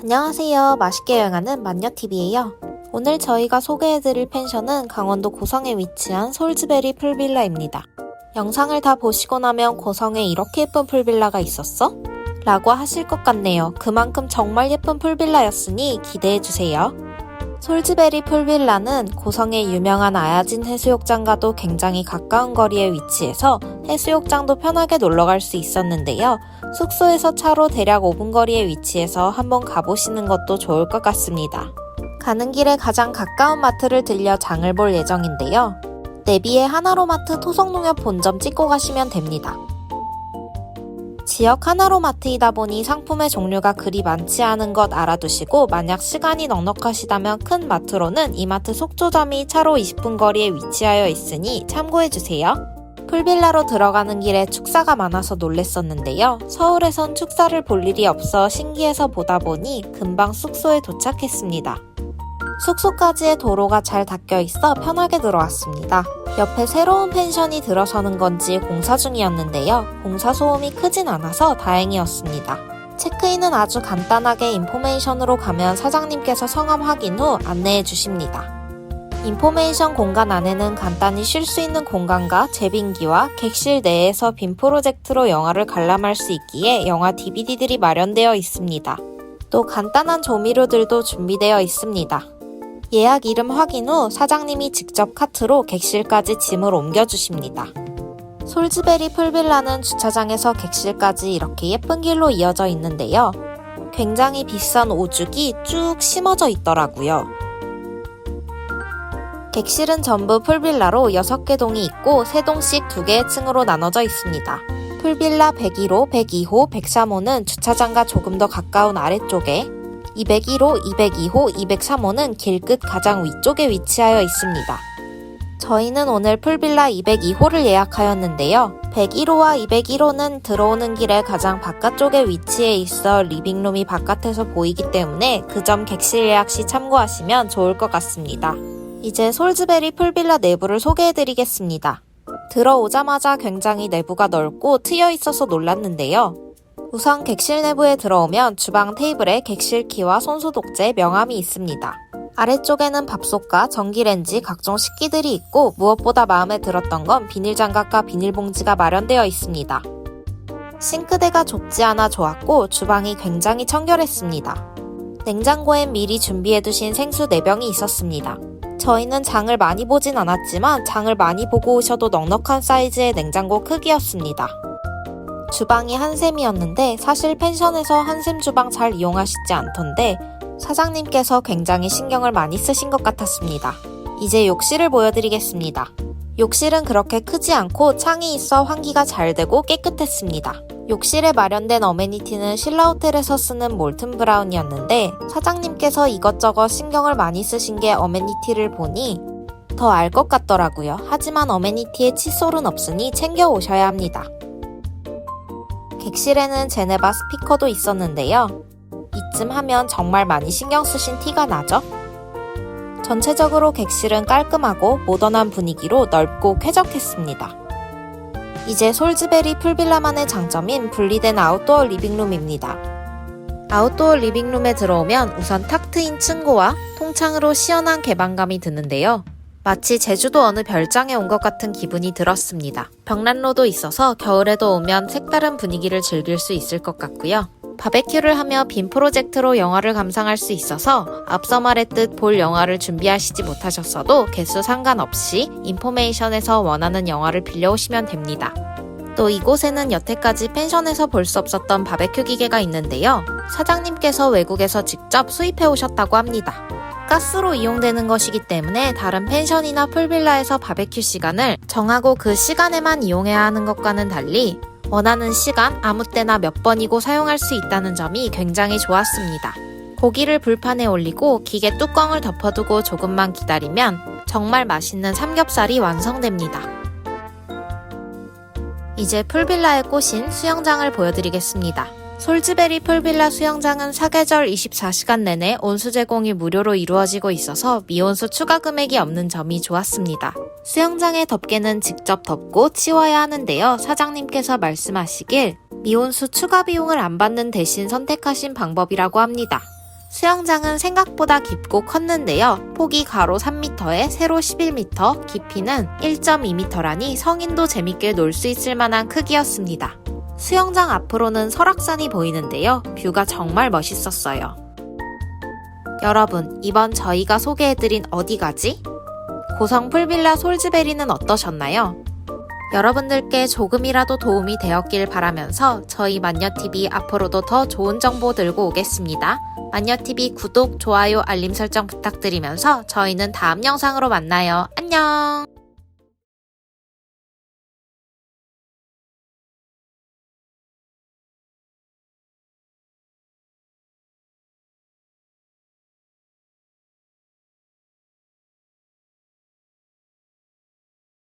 안녕하세요. 맛있게 여행하는 만녀TV예요. 오늘 저희가 소개해드릴 펜션은 강원도 고성에 위치한 솔즈베리 풀빌라입니다. 영상을 다 보시고 나면 고성에 이렇게 예쁜 풀빌라가 있었어? 라고 하실 것 같네요. 그만큼 정말 예쁜 풀빌라였으니 기대해주세요. 솔즈베리 풀빌라는 고성의 유명한 아야진 해수욕장과도 굉장히 가까운 거리에 위치해서 해수욕장도 편하게 놀러 갈 수 있었는데요. 숙소에서 차로 대략 5분 거리에 위치해서 한번 가보시는 것도 좋을 것 같습니다. 가는 길에 가장 가까운 마트를 들려 장을 볼 예정인데요. 내비에 하나로마트 토성농협 본점 찍고 가시면 됩니다. 지역 하나로 마트이다 보니 상품의 종류가 그리 많지 않은 것 알아두시고 만약 시간이 넉넉하시다면 큰 마트로는 이마트 속초점이 차로 20분 거리에 위치하여 있으니 참고해주세요. 풀빌라로 들어가는 길에 축사가 많아서 놀랬었는데요. 서울에선 축사를 볼 일이 없어 신기해서 보다 보니 금방 숙소에 도착했습니다. 숙소까지의 도로가 잘 닦여 있어 편하게 들어왔습니다. 옆에 새로운 펜션이 들어서는 건지 공사 중이었는데요. 공사 소음이 크진 않아서 다행이었습니다. 체크인은 아주 간단하게 인포메이션으로 가면 사장님께서 성함 확인 후 안내해 주십니다. 인포메이션 공간 안에는 간단히 쉴 수 있는 공간과 제빙기와 객실 내에서 빔 프로젝트로 영화를 관람할 수 있기에 영화 DVD들이 마련되어 있습니다. 또 간단한 조미료들도 준비되어 있습니다. 예약 이름 확인 후 사장님이 직접 카트로 객실까지 짐을 옮겨주십니다. 솔즈베리 풀빌라는 주차장에서 객실까지 이렇게 예쁜 길로 이어져 있는데요. 굉장히 비싼 오죽이 쭉 심어져 있더라고요. 객실은 전부 풀빌라로 6개 동이 있고 3동씩 2개의 층으로 나눠져 있습니다. 풀빌라 101호, 102호, 103호는 주차장과 조금 더 가까운 아래쪽에 201호, 202호, 203호는 길끝 가장 위쪽에 위치하여 있습니다. 저희는 오늘 풀빌라 202호를 예약하였는데요. 101호와 201호는 들어오는 길에 가장 바깥쪽에 위치해 있어 리빙룸이 바깥에서 보이기 때문에 그 점 객실 예약 시 참고하시면 좋을 것 같습니다. 이제 솔즈베리 풀빌라 내부를 소개해드리겠습니다. 들어오자마자 굉장히 내부가 넓고 트여 있어서 놀랐는데요. 우선 객실 내부에 들어오면 주방 테이블에 객실 키와 손소독제 명함이 있습니다. 아래쪽에는 밥솥과 전기레인지 각종 식기들이 있고 무엇보다 마음에 들었던 건 비닐장갑과 비닐봉지가 마련되어 있습니다. 싱크대가 좁지 않아 좋았고 주방이 굉장히 청결했습니다. 냉장고엔 미리 준비해두신 생수 4병이 있었습니다. 저희는 장을 많이 보진 않았지만 장을 많이 보고 오셔도 넉넉한 사이즈의 냉장고 크기였습니다. 주방이 한샘이었는데 사실 펜션에서 한샘 주방 잘 이용하시지 않던데 사장님께서 굉장히 신경을 많이 쓰신 것 같았습니다. 이제 욕실을 보여드리겠습니다. 욕실은 그렇게 크지 않고 창이 있어 환기가 잘 되고 깨끗했습니다. 욕실에 마련된 어메니티는 신라 호텔에서 쓰는 몰튼 브라운이었는데 사장님께서 이것저것 신경을 많이 쓰신 게 어메니티를 보니 더 알 것 같더라고요. 하지만 어메니티에 칫솔은 없으니 챙겨 오셔야 합니다. 객실에는 제네바 스피커도 있었는데요. 이쯤 하면 정말 많이 신경 쓰신 티가 나죠? 전체적으로 객실은 깔끔하고 모던한 분위기로 넓고 쾌적했습니다. 이제 솔즈베리 풀빌라만의 장점인 분리된 아웃도어 리빙룸입니다. 아웃도어 리빙룸에 들어오면 우선 탁 트인 층고와 통창으로 시원한 개방감이 드는데요. 마치 제주도 어느 별장에 온 것 같은 기분이 들었습니다. 벽난로도 있어서 겨울에도 오면 색다른 분위기를 즐길 수 있을 것 같고요. 바베큐를 하며 빔 프로젝트로 영화를 감상할 수 있어서 앞서 말했듯 볼 영화를 준비하시지 못하셨어도 개수 상관없이 인포메이션에서 원하는 영화를 빌려오시면 됩니다. 또 이곳에는 여태까지 펜션에서 볼 수 없었던 바베큐 기계가 있는데요. 사장님께서 외국에서 직접 수입해 오셨다고 합니다. 가스로 이용되는 것이기 때문에 다른 펜션이나 풀빌라에서 바베큐 시간을 정하고 그 시간에만 이용해야 하는 것과는 달리 원하는 시간 아무 때나 몇 번이고 사용할 수 있다는 점이 굉장히 좋았습니다. 고기를 불판에 올리고 기계 뚜껑을 덮어두고 조금만 기다리면 정말 맛있는 삼겹살이 완성됩니다. 이제 풀빌라에 꽂힌 수영장을 보여드리겠습니다. 솔즈베리 풀빌라 수영장은 사계절 24시간 내내 온수 제공이 무료로 이루어지고 있어서 미온수 추가 금액이 없는 점이 좋았습니다. 수영장의 덮개는 직접 덮고 치워야 하는데요. 사장님께서 말씀하시길 미온수 추가 비용을 안 받는 대신 선택하신 방법이라고 합니다. 수영장은 생각보다 깊고 컸는데요. 폭이 가로 3m에 세로 11m, 깊이는 1.2m라니 성인도 재밌게 놀 수 있을 만한 크기였습니다. 수영장 앞으로는 설악산이 보이는데요. 뷰가 정말 멋있었어요. 여러분, 이번 저희가 소개해드린 어디가지? 고성 풀빌라 솔즈베리는 어떠셨나요? 여러분들께 조금이라도 도움이 되었길 바라면서 저희 만녀TV 앞으로도 더 좋은 정보 들고 오겠습니다. 만녀TV 구독, 좋아요, 알림 설정 부탁드리면서 저희는 다음 영상으로 만나요. 안녕!